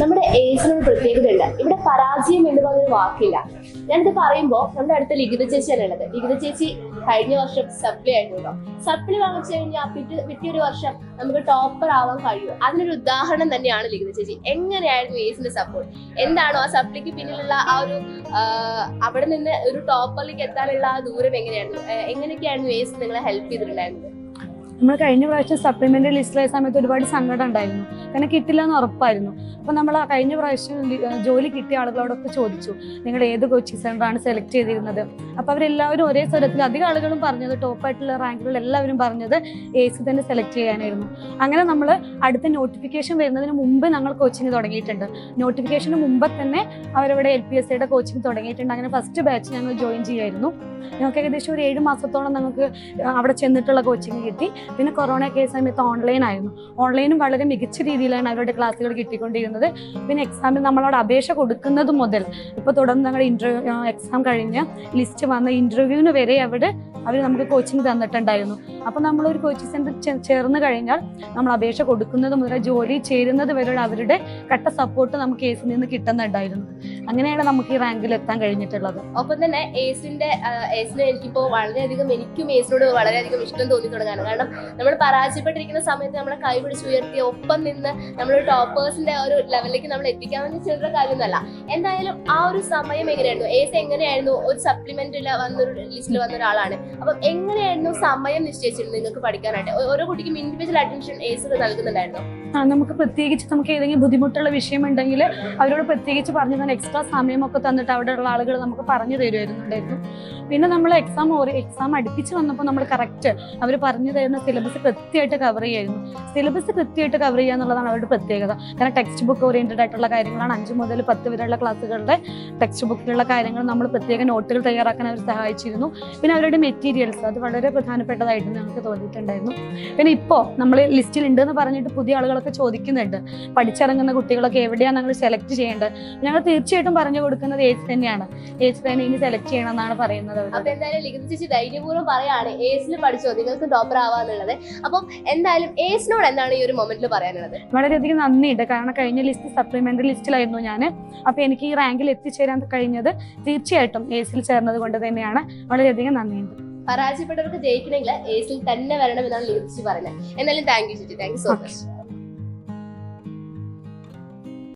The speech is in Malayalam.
നമ്മുടെ ഏസിനൊരു പ്രത്യേകത ഉണ്ട്. ഇവിടെ പരാജയം എന്ന് പറഞ്ഞൊരു വാക്കില്ല. ഞാനിത് പറയുമ്പോൾ നമ്മുടെ അടുത്ത ലിഖിത ചേച്ചിയാണ് ഉള്ളത്. ലിഖിത ചേച്ചി കഴിഞ്ഞ വർഷം സപ്ലി കേട്ടോ സപ്ലി വാങ്ങിച്ചു കഴിഞ്ഞാൽ പിറ്റേ പിറ്റേ വർഷം നമുക്ക് ടോപ്പർ ആവാൻ കഴിയും. അതിനൊരു ഉദാഹരണം തന്നെയാണ് ലിഖിത ചേച്ചി. എങ്ങനെയായിരുന്നു എയ്സിന്റെ സപ്പോർട്ട് എന്താണോ ആ സപ്ലിക്ക് പിന്നിലുള്ള ആ ഒരു അവിടെ നിന്ന് ഒരു ടോപ്പറിലേക്ക് എത്താനുള്ള ആ ദൂരം എങ്ങനെയായിരുന്നു? എങ്ങനെയൊക്കെയായിരുന്നു എയ്സ് നിങ്ങളെ ഹെൽപ്പ് ചെയ്തിട്ടുണ്ടായിരുന്നത്? നമ്മൾ കഴിഞ്ഞ പ്രാവശ്യം സപ്ലിമെന്റ് ലിസ്റ്റിലായ സമയത്ത് ഒരുപാട് സങ്കടം ഉണ്ടായിരുന്നു. കാരണം കിട്ടില്ല എന്ന് ഉറപ്പായിരുന്നു. അപ്പോൾ നമ്മൾ ആ കഴിഞ്ഞ പ്രാവശ്യം ജോലി കിട്ടിയ ആളുകളോടൊക്കെ ചോദിച്ചു. നിങ്ങൾ ഏത് കോച്ചിങ് സെന്ററാണ് സെലക്ട് ചെയ്തിരുന്നത്? അപ്പോൾ അവരെല്ലാവരും ഒരേ സ്വരത്തിൽ അധികം ആളുകളും പറഞ്ഞത് ടോപ്പായിട്ടുള്ള റാങ്കുകൾ എല്ലാവരും പറഞ്ഞത് എ സി തന്നെ സെലക്ട് ചെയ്യാനായിരുന്നു. അങ്ങനെ നമ്മൾ അടുത്ത നോട്ടിഫിക്കേഷൻ വരുന്നതിന് മുമ്പ് ഞങ്ങൾ കോച്ചിങ് തുടങ്ങിയിട്ടുണ്ട്. നോട്ടിഫിക്കേഷന് മുമ്പ് തന്നെ അവരവിടെ എൽ പി എസ് സിയുടെ കോച്ചിങ് തുടങ്ങിയിട്ടുണ്ട്. അങ്ങനെ ഫസ്റ്റ് ബാച്ച് ഞങ്ങൾ ജോയിൻ ചെയ്യായിരുന്നു. ഞങ്ങൾക്ക് ഏകദേശം ഒരു ഏഴ് മാസത്തോളം ഞങ്ങൾക്ക് അവിടെ ചെന്നിട്ടുള്ള കോച്ചിങ് കിട്ടി. പിന്നെ കൊറോണ കേസ് സമയത്ത് ഓൺലൈൻ ആയിരുന്നു. ഓൺലൈനും വളരെ മികച്ച രീതിയിലാണ് അവരുടെ ക്ലാസ്സുകൾ കിട്ടിക്കൊണ്ടിരുന്നത്. പിന്നെ എക്സാമിന് നമ്മളവിടെ അപേക്ഷ കൊടുക്കുന്നത് മുതൽ ഇപ്പോൾ തുടർന്ന് ഞങ്ങളുടെ ഇന്റർവ്യൂ എക്സാം കഴിഞ്ഞ് ലിസ്റ്റ് വന്ന ഇന്റർവ്യൂവിന് വരെ അവിടെ അവർ നമുക്ക് കോച്ചിങ് തന്നിട്ടുണ്ടായിരുന്നു. അപ്പോൾ നമ്മളൊരു കോച്ചിങ് സെന്റർ ചേർന്ന് കഴിഞ്ഞാൽ നമ്മൾ അപേക്ഷ കൊടുക്കുന്നത് മുതൽ ജോലി ചേരുന്നത് വരെയുള്ള അവരുടെ കട്ട സപ്പോർട്ട് നമുക്ക് കേസിൽ നിന്ന് കിട്ടുന്നുണ്ടായിരുന്നു. അങ്ങനെയാണ് നമുക്ക് ഈ റാങ്കിൽ എത്താൻ കഴിഞ്ഞിട്ടുള്ളത്. ഒപ്പം തന്നെ എസിന്റെ എസിന് എനിക്കിപ്പോ വളരെയധികം എനിക്കും എസിനോട് വളരെയധികം ഇഷ്ടം തോന്നി തുടങ്ങാണ് കാരണം നമ്മൾ പരാജയപ്പെട്ടിരിക്കുന്ന സമയത്ത് നമ്മളെ കൈ പിടിച്ച് ഉയർത്തി ഒപ്പം നിന്ന് നമ്മൾ ടോപ്പേഴ്സിന്റെ ഒരു ലെവലിലേക്ക് നമ്മൾ എത്തിക്കാമെന്ന് ചെറിയ കാര്യമൊന്നുമല്ല. എന്തായാലും ആ ഒരു സമയം എങ്ങനെയായിരുന്നു? എസ് എങ്ങനെയായിരുന്നു? ഒരു സപ്ലിമെന്റിൽ വന്നൊരു ലിസ്റ്റിൽ വന്ന ഒരാളാണ് അപ്പം എങ്ങനെയായിരുന്നു സമയം നിശ്ചയിച്ചിരുന്നത് നിങ്ങൾക്ക് പഠിക്കാനായിട്ട്? ഓരോ കുട്ടിക്കും ഇൻഡിവിജ്വൽ അറ്റൻഷൻ ഏസ് നൽകുന്നുണ്ടായിരുന്നു? നമുക്ക് പ്രത്യേകിച്ച് നമുക്ക് ഏതെങ്കിലും ബുദ്ധിമുട്ടുള്ള വിഷയമുണ്ടെങ്കിൽ അവരോട് പ്രത്യേകിച്ച് പറഞ്ഞു തന്നെ എക്സ്ട്രാ സമയമൊക്കെ തന്നിട്ട് അവിടെയുള്ള ആളുകൾ നമുക്ക് പറഞ്ഞു തരുമായിരുന്നുണ്ടായിരുന്നു. പിന്നെ നമ്മൾ എക്സാം ഓരോ എക്സാം അടുപ്പിച്ച് വന്നപ്പോൾ നമ്മൾ കറക്റ്റ് അവർ പറഞ്ഞു തരുന്ന സിലബസ് കൃത്യമായിട്ട് കവർ ചെയ്യായിരുന്നു. സിലബസ് കൃത്യമായിട്ട് കവർ ചെയ്യുക എന്നുള്ളതാണ് അവരുടെ പ്രത്യേകത. കാരണം ടെക്സ്റ്റ് ബുക്ക് ഓറിയന്റഡ് ആയിട്ടുള്ള കാര്യങ്ങളാണ് അഞ്ച് മുതൽ പത്ത് വരെയുള്ള ക്ലാസ്സുകളുടെ ടെക്സ്റ്റ് ബുക്കിലുള്ള കാര്യങ്ങൾ നമ്മൾ പ്രത്യേക നോട്ടുകൾ തയ്യാറാക്കാൻ അവർ സഹായിച്ചിരുന്നു. പിന്നെ അവരുടെ മെറ്റീരിയൽസ് അത് വളരെ പ്രധാനപ്പെട്ടതായിട്ട് ഞങ്ങൾക്ക് തോന്നിയിട്ടുണ്ടായിരുന്നു. പിന്നെ ഇപ്പോൾ നമ്മൾ ലിസ്റ്റിൽ ഉണ്ടെന്ന് പറഞ്ഞിട്ട് പുതിയ ആളുകളൊക്കെ ചോദിക്കുന്നുണ്ട്. പഠിച്ചിറങ്ങുന്ന കുട്ടികളൊക്കെ എവിടെയാണ് ഞങ്ങൾ സെലക്ട് ചെയ്യേണ്ടത്? ഞങ്ങൾ തീർച്ചയായിട്ടും പറഞ്ഞു കൊടുക്കുന്നത് ഏജ് തന്നെയാണ്. ഏജ് തന്നെ ഇനി സെലക്ട് ചെയ്യണം എന്നാണ് പറയുന്നത്. അപ്പൊ എന്തായാലും ലിഖിത ചേച്ചി ധൈര്യപൂർവം പറയാണ് ഏസിൽ പഠിച്ചോ? നിങ്ങൾക്ക് ടോപ്പർ ആവാന്നുള്ളത്. അപ്പം എന്തായാലും ഏസിനോട് എന്താണ് ഈ ഒരു മൊമെന്റിൽ പറയാനുള്ളത്? വളരെയധികം നന്ദിയുണ്ട്. കാരണം കഴിഞ്ഞ ലിസ്റ്റ് സപ്ലിമെന്ററി ലിസ്റ്റിലായിരുന്നു ഞാൻ അപ്പൊ എനിക്ക് ഈ റാങ്കിൽ എത്തിച്ചേരാൻ കഴിഞ്ഞത് തീർച്ചയായിട്ടും ഏസിൽ ചേർന്നത് കൊണ്ട് തന്നെയാണ്. വളരെയധികം നന്ദിയുണ്ട്. പരാജയപ്പെട്ടവർക്ക് ജയിക്കണമെങ്കിൽ ഏസിൽ തന്നെ വരണം എന്നാണ് ലിഖിച്ച് പറഞ്ഞത് എന്തായാലും താങ്ക് യു ചേച്ചി. Thank you so much